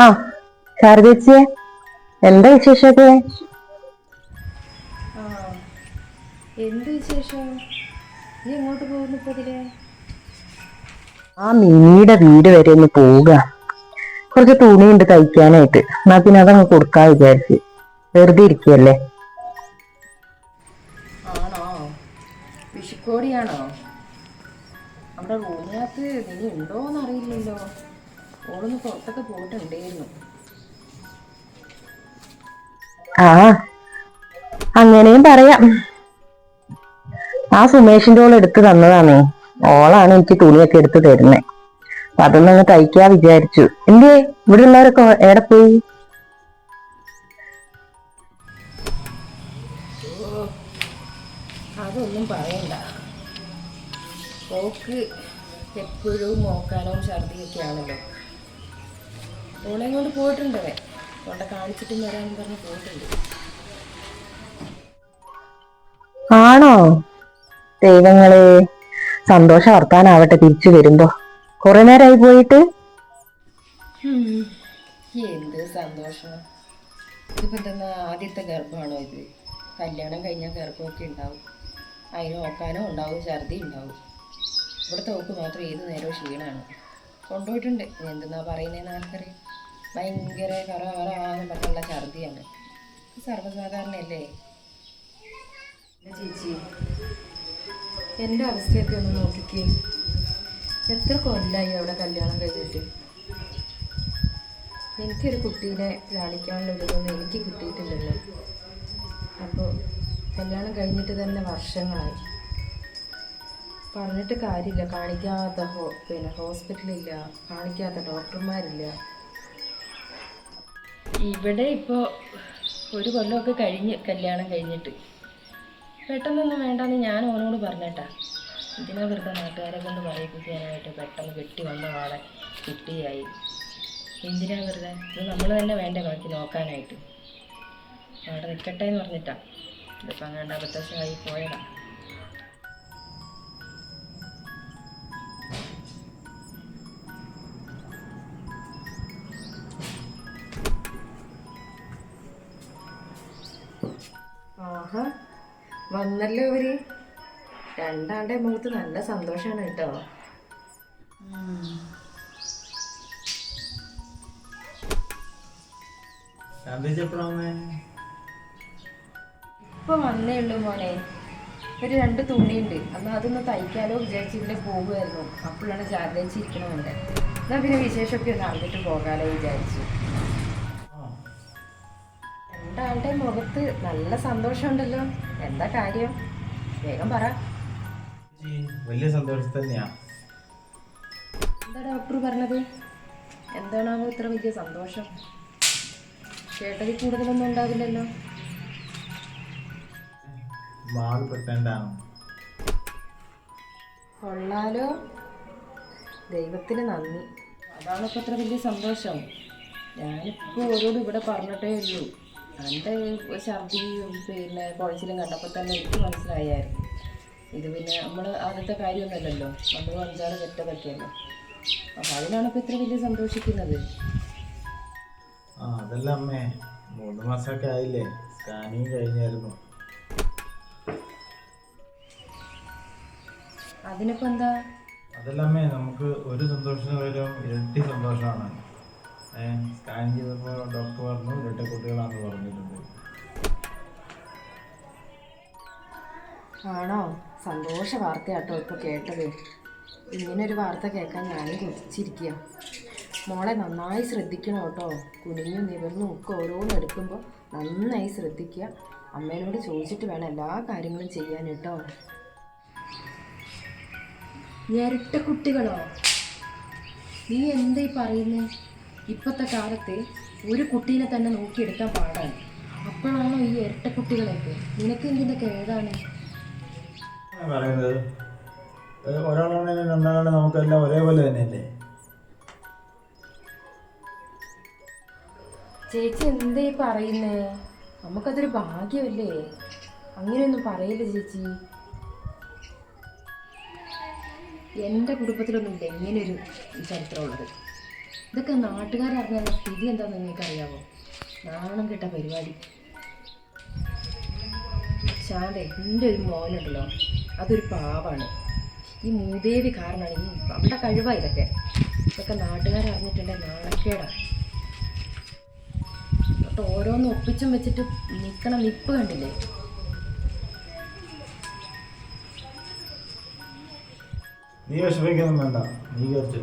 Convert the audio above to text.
ആ ശാരദേച്ചിയെ. എന്താ വിശേഷമൊക്കെ? ആ എന്ത് വിശേഷം? നീ എങ്ങോട്ട് പോകുന്നു ഇപ്പൊ ആ മിനിയുടെ വീട് വരെ ഒന്ന് പോവുക. കുറച്ച് തുണിയുണ്ട് തയ്ക്കാനായിട്ട്. എന്നാ പിന്നെ അതങ്ങ് കൊടുക്കാ വിചാരിച്ച്. വെറുതെ ഇരിക്കുകയല്ലേ ആണോ? വിഷുക്കോടിയാണോ? നമ്മുടെ റൂമിനകത്ത് നീ ഉണ്ടോന്ന് അറിയില്ലല്ലോ ഓളൊന്ന് പുറത്തൊക്കെ പോയിട്ടുണ്ടായിരുന്നു ആ അങ്ങനെയും പറയാം. ആ സുമേഷിന്റെ ഓൾ എടുത്തു തന്നതാണേ. ഓളാണ് എനിക്ക് തുണിയൊക്കെ എടുത്തു തരുന്നേ. അപ്പൊ അതൊന്നും അങ്ങ് തയ്ക്കാ വിചാരിച്ചു. എന്തേ ഇവിടെ ഉള്ളവരൊക്കെ എവിടെ പോയി? അതൊന്നും പറയണ്ട. പോക്ക് എപ്പോഴും മോക്കാനവും ഛർദിയൊക്കെ ആണല്ലോ ഓളെയും കൊണ്ട് പോയിട്ടുണ്ട്. കൊണ്ട് കാണിച്ചിട്ടും വരാമെന്ന് പറഞ്ഞ് പോയിട്ടുണ്ട്. ആണോ? ദൈവങ്ങളെ സന്തോഷ വർത്താനാവട്ടെ തിരിച്ചു വരുമ്പോ. കുറെ നേരമായി പോയിട്ട്? എന്ത് സന്തോഷം. ഇതിപ്പോ എന്താ ആദ്യത്തെ ഗർഭമാണോ ഇത്? കല്യാണം കഴിഞ്ഞ ഗർഭമൊക്കെ ഉണ്ടാവും. അതിന് ഓക്കാനോ ഉണ്ടാവും ഛർദി ഉണ്ടാവും. ഇവിടുത്തെ ഓക്ക് മാത്രം ഏത് നേരവും ക്ഷീണമാണ് കൊണ്ടുപോയിട്ടുണ്ട്. എന്തെന്നാ പറയുന്നതെന്ന് ആർക്കറിയാം. ഭയങ്കര കറ കറാന്ന് പറഞ്ഞുള്ള ഛർദിയാണ്. സർവസാധാരണയല്ലേ? ചേച്ചി എന്റെ അവസ്ഥയൊക്കെ ഒന്ന് നോക്കിക്കേ. എത്ര കൊല്ലായി അവിടെ കല്യാണം കഴിഞ്ഞിട്ട്? എനിക്കൊരു കുട്ടീനെ ലാളിക്കാനുള്ള ഒരു എനിക്ക് കിട്ടിയിട്ടില്ലല്ലോ. അപ്പോൾ കല്യാണം കഴിഞ്ഞിട്ട് തന്നെ വർഷങ്ങളായി. പറഞ്ഞിട്ട് കാര്യമില്ല. കാണിക്കാത്ത ഹോ പിന്നെ ഹോസ്പിറ്റലില്ല കാണിക്കാത്ത ഡോക്ടർമാരില്ല. ഇവിടെ ഇപ്പോൾ ഒരു കൊല്ലമൊക്കെ കഴിഞ്ഞ് കല്യാണം കഴിഞ്ഞിട്ട്. പെട്ടെന്നൊന്നും വേണ്ടെന്ന് ഞാൻ ഓനോട് പറഞ്ഞേട്ടാ. ഇതിനെ വെറുതെ നാട്ടുകാരെ കൊണ്ട് പറയിപ്പിക്കാനായിട്ട് പെട്ടെന്ന് കെട്ടി വന്ന ആളെ കുട്ടിയായി. എന്തിനാ വെറുതെ? ഇത് നമ്മൾ തന്നെ വേണ്ട ബാക്കി നോക്കാനായിട്ട്. അവിടെ നിൽക്കട്ടെ എന്ന് പറഞ്ഞിട്ടാ. ഇതിപ്പോൾ അങ്ങനെ അബദ്ധമായി പോയതാ. ആഹാ വന്നല്ലോ ഇവർ. രണ്ടാളുടെ മുഖത്ത് നല്ല സന്തോഷമാണ് കേട്ടോ. ഇപ്പൊ വന്നേ ഉള്ളൂ മോനെ. ഒരു രണ്ട് തുണിയുണ്ട്. അന്ന് അതൊന്ന് തയ്ക്കാലോ വിചാരിച്ച് ഇതിലെ പോകുമായിരുന്നു അപ്പോഴാണ് ജാഗ്രത ഇരിക്കണമുണ്ട് എന്നാ പിന്നെ വിശേഷമൊക്കെ ഒന്ന് അറിഞ്ഞിട്ട് പോകാലോ വിചാരിച്ചു. രണ്ടാളുടെ മുഖത്ത് നല്ല സന്തോഷമുണ്ടല്ലോ. എന്താ കാര്യം? വേഗം പറ. വലിയ സന്തോഷം തന്നെയാ. എന്താ ഡോക്ടർ പറഞ്ഞത്? എന്താണാവോ ഇത്ര വലിയ സന്തോഷം? കേട്ടതിൽ കൂടുതലൊന്നും ഉണ്ടാവില്ലല്ലോ. കൊള്ളാലോ. ദൈവത്തിന് നന്ദി. അതാണ് അത്ര വലിയ സന്തോഷം. ഞാനിപ്പോൾ ഓരോട് ഇവിടെ പറഞ്ഞിട്ടേ ഉള്ളൂ. എന്റെ ഛർദി പിന്നെ കുഴച്ചിലും കണ്ടപ്പോൾ തന്നെ എനിക്ക് മനസ്സിലായായിരുന്നു. ഇത് പിന്നെ നമ്മൾ ആദ്യത്തെ കാര്യമൊന്നുമല്ലല്ലോ. നമ്മൾ അഞ്ചാറ് കെട്ടതൊക്കെയല്ലോ. അപ്പം അതിനാണ് ഇപ്പം ഇത്ര വലിയ സന്തോഷിക്കുന്നത്. ആ അതല്ല അമ്മേ. മൂന്ന് മാസമൊക്കെ ആയില്ലേ. സ്കാനിങ് കഴിഞ്ഞായിരുന്നു. അതിനിപ്പോ എന്താ? അതല്ല അമ്മേ നമുക്ക് ഒരു സന്തോഷം പകരം ഇരട്ടി സന്തോഷമാണ്. സ്കാൻ ചെയ്തപ്പോൾ ഡോക്ടർ പറഞ്ഞു ഇരട്ട കുട്ടികളാണെന്ന് പറഞ്ഞിട്ടുണ്ട്. ആണോ? സന്തോഷ വാർത്തയാട്ടോ ഇപ്പോൾ കേട്ടത്. ഇങ്ങനൊരു വാർത്ത കേൾക്കാൻ ഞാനും കൊതിച്ചിരിക്കുക മോളെ നന്നായി ശ്രദ്ധിക്കണം കേട്ടോ. കുനിഞ്ഞും നിവർന്നും ഒക്കെ ഓരോന്ന് എടുക്കുമ്പോൾ നന്നായി ശ്രദ്ധിക്കുക അമ്മേനോട് ചോദിച്ചിട്ട് വേണം എല്ലാ കാര്യങ്ങളും ചെയ്യാൻ കേട്ടോ. ഞരട്ട കുട്ടികളോ? നീ എന്തായി പറയുന്നേ? ഇപ്പോഴത്തെ കാലത്ത് ഒരു കുട്ടീനെ തന്നെ നോക്കിയെടുക്കാൻ പാടാണ്. അപ്പോഴാണോ ഈ ഇരട്ട കുട്ടികളൊക്കെ? നിനക്ക് എന്തിന്റെ കേടാണ് പറയുന്നത് ഒരാളാണെങ്കിലും രണ്ടാളാണെങ്കിൽ നമുക്കെല്ലാം ഒരേപോലെ തന്നെയല്ലേ? ചേച്ചി എന്തേ പറയുന്നേ? നമുക്കതൊരു ഭാഗ്യമല്ലേ? അങ്ങനെയൊന്നും പറയില്ല ചേച്ചി? എന്റെ കുടുംബത്തിലൊന്നും ഇല്ല ഇങ്ങനെയൊരു ചരിത്രമുള്ളത്? ഇതൊക്കെ നാട്ടുകാരറിഞ്ഞ സ്ഥിതി എന്താണെന്ന് നിങ്ങൾക്ക് അറിയാമോ നാണം കെട്ട പരിപാടി. ശാന്തേ എന്റെ ഒരു മോനുണ്ടല്ലോ. അതൊരു പാവാണ്. ഈ മൂദേവി കാരണമാണ് ഈ അവളുടെ കഴിവാ ഇതൊക്കെ. ഇതൊക്കെ നാട്ടുകാരറിഞ്ഞിട്ടുണ്ടെങ്കിൽ നാണക്കേടാണ് എന്നിട്ട് ഓരോന്ന് ഒപ്പിച്ചും വെച്ചിട്ട് നിൽക്കണ നിപ്പ് കണ്ടില്ലേ? നീ വിഷമിക്കൊന്നും വേണ്ട. നീ കയറിച്ചു